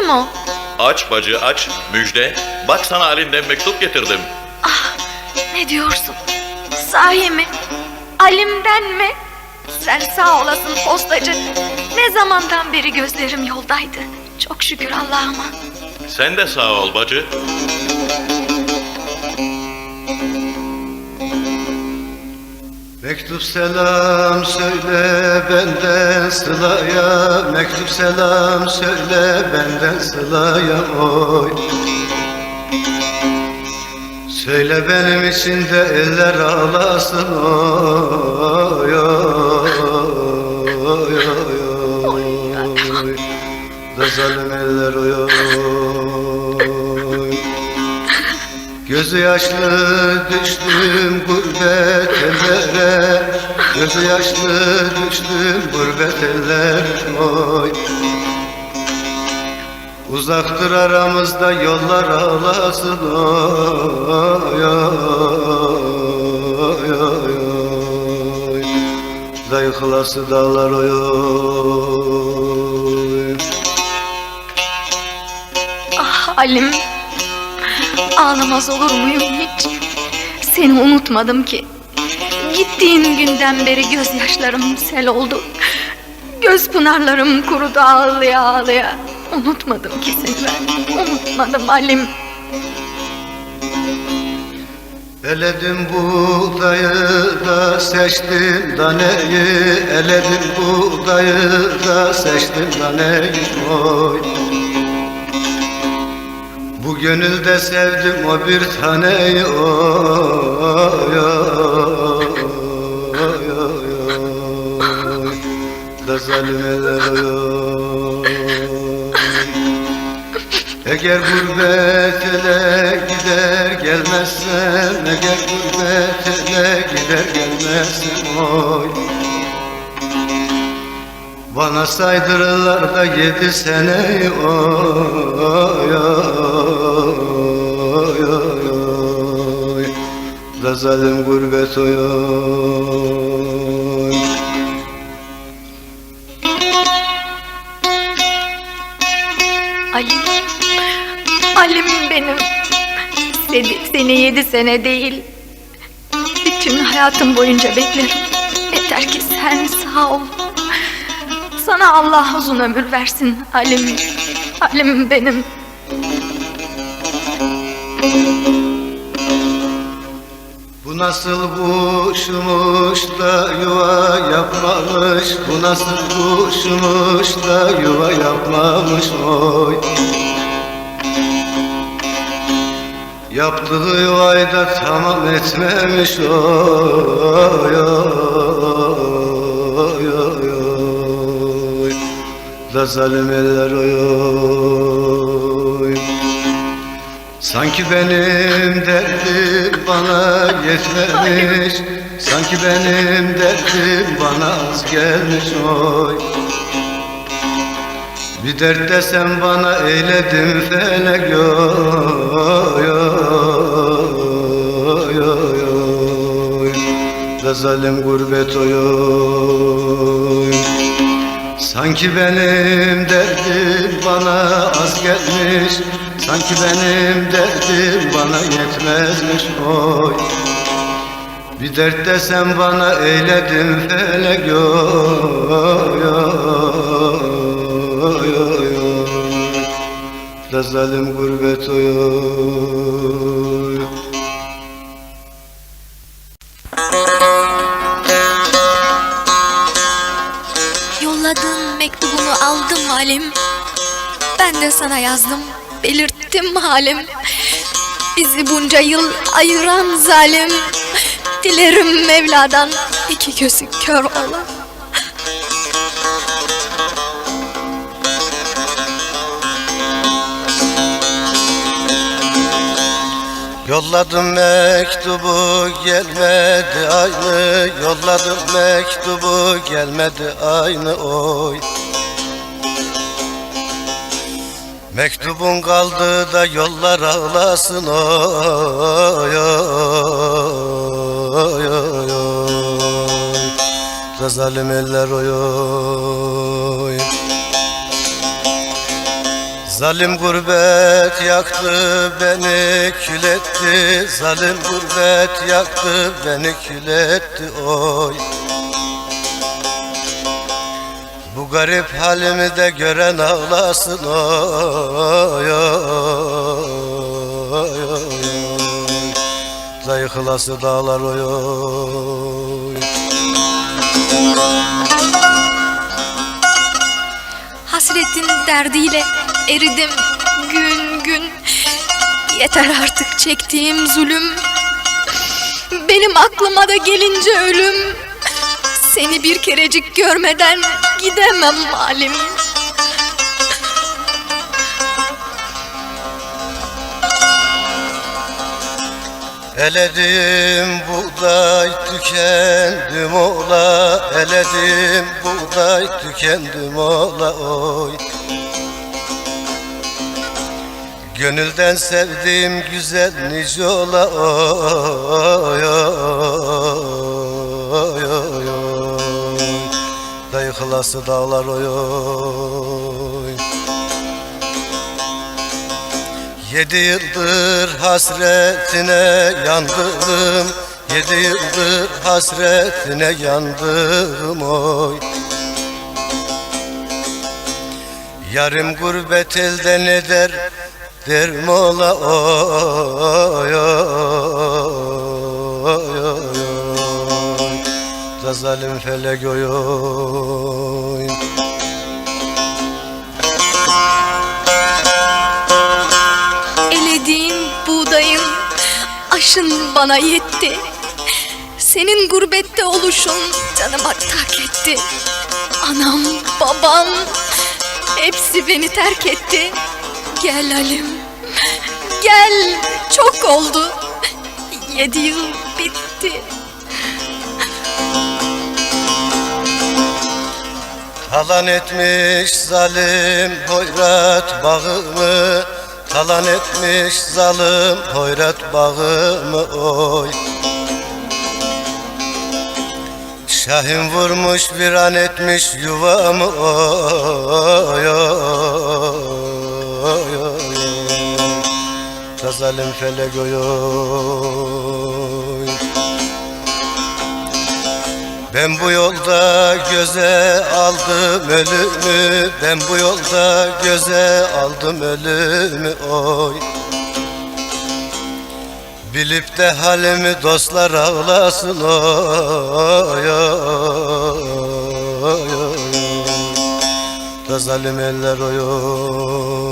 Kim o? Aç bacı aç, müjde. Bak sana Ali'nden mektup getirdim. Ne diyorsun? Sahi mi? Alim'den mi? Sen sağ olasın postacı. Ne zamandan beri gözlerim yoldaydı. Çok şükür Allah'ıma. Sen de sağ ol bacı. Mektup selam söyle benden Sıla'ya Mektup selam söyle benden Sıla'ya oy. Söyle benim için de eller ağlasın oy oy oy oy. Oy Da zalim eller oy oy Gözü yaşlı düştüm gurbet ellere. Gözü yaşlı düştüm gurbet ellere oy. Uzaktır aramızda yollar ağlasın oy oy oy oy. Da yıkılası dağlar oy oy. Ah Halim. Ağlamaz olur muyum hiç? Seni unutmadım ki. Gittiğin günden beri gözyaşlarım sel oldu. Göz pınarlarım kurudu ağlaya ağlaya. Unutmadım ki seni ben. Unutmadım Halim. Eledim buğdayı da seçtim daneyi Eledim buğdayı da seçtim daneyi oy Bu gönülde sevdim o bir taneyi oy oy oy oy. Da zalim eller oy. Eğer gurbet gider gelmezsen Eğer gurbet gider gelmezsen oy Bana saydırırlar da yedi sene oy oy oy oy Da zalim gurbet oy oy Halim. Halim benim. Seni, seni yedi sene değil. Bütün hayatım boyunca beklerim. Yeter ki sen sağ ol. Sana Allah uzun ömür versin Halim. Halim benim. Bu nasıl kuşmuş da yuva yapmamış? Bu nasıl kuşmuş da yuva yapmamış? Oy. Yaptığı yuvayı da tamam etmemiş. Oy oy Da zalim oy. Sanki benim derdim bana yetmemiş Sanki benim derdim bana az gelmiş oy. Bir dert desem bana eyledim felek oy oy oy oy. Da zalim gurbet oy oy Sanki benim derdim bana az gelmiş Sanki benim derdim bana yetmezmiş oy. Bir dert desem bana eyledim felek oy oy oy. Oy Da gurbet oy halim. Ben de sana yazdım, belirttim halim. Bizi bunca yıl ayıran zalim. Dilerim Mevla'dan iki gözü kör ola. Yolladım mektubu gelmedi aynı Yolladım mektubu gelmedi aynı oy Mektubun kaldı da yollar ağlasın oy oy oy oy. Da zalim eller oy oy. Zalim gurbet yaktı beni kül Zalim gurbet yaktı beni kül etti oy Garip halimi de gören ağlasın oy oy oy. Zayıflası dağlar oy oy. Hasretin derdiyle eridim gün gün. Yeter artık çektiğim zulüm. Benim aklıma da gelince ölüm Seni bir kerecik görmeden gidemem halim. Eledim buğday tükendim ola. Eledim buğday tükendim ola oy. Gönülden sevdiğim güzel nice ola oy oy Dayı kılası dağlar oy Yedi yıldır hasretine yandım Yedi yıldır hasretine yandım oy. Yarım gurbet elden eder Derim ola oy oy Da zalim felek oy Elediğin buğdayın aşın bana yetti. Senin gurbette oluşun canıma tak etti. Anam, babam hepsi beni terk etti. Gel Halim, gel. Çok oldu. Yedi yıl bitti Talan etmiş zalim hoyrat bağımı. Talan etmiş zalim hoyrat bağımı oy. Şahin vurmuş bir an etmiş yuvamı oy oy oy oy. Zalim felek oy oy ben bu yolda göze aldım ölümü. Ben bu yolda göze aldım ölümü oy. Bilip de halimi dostlar ağlasın oy oy oy oy. Da zalim eller oy oy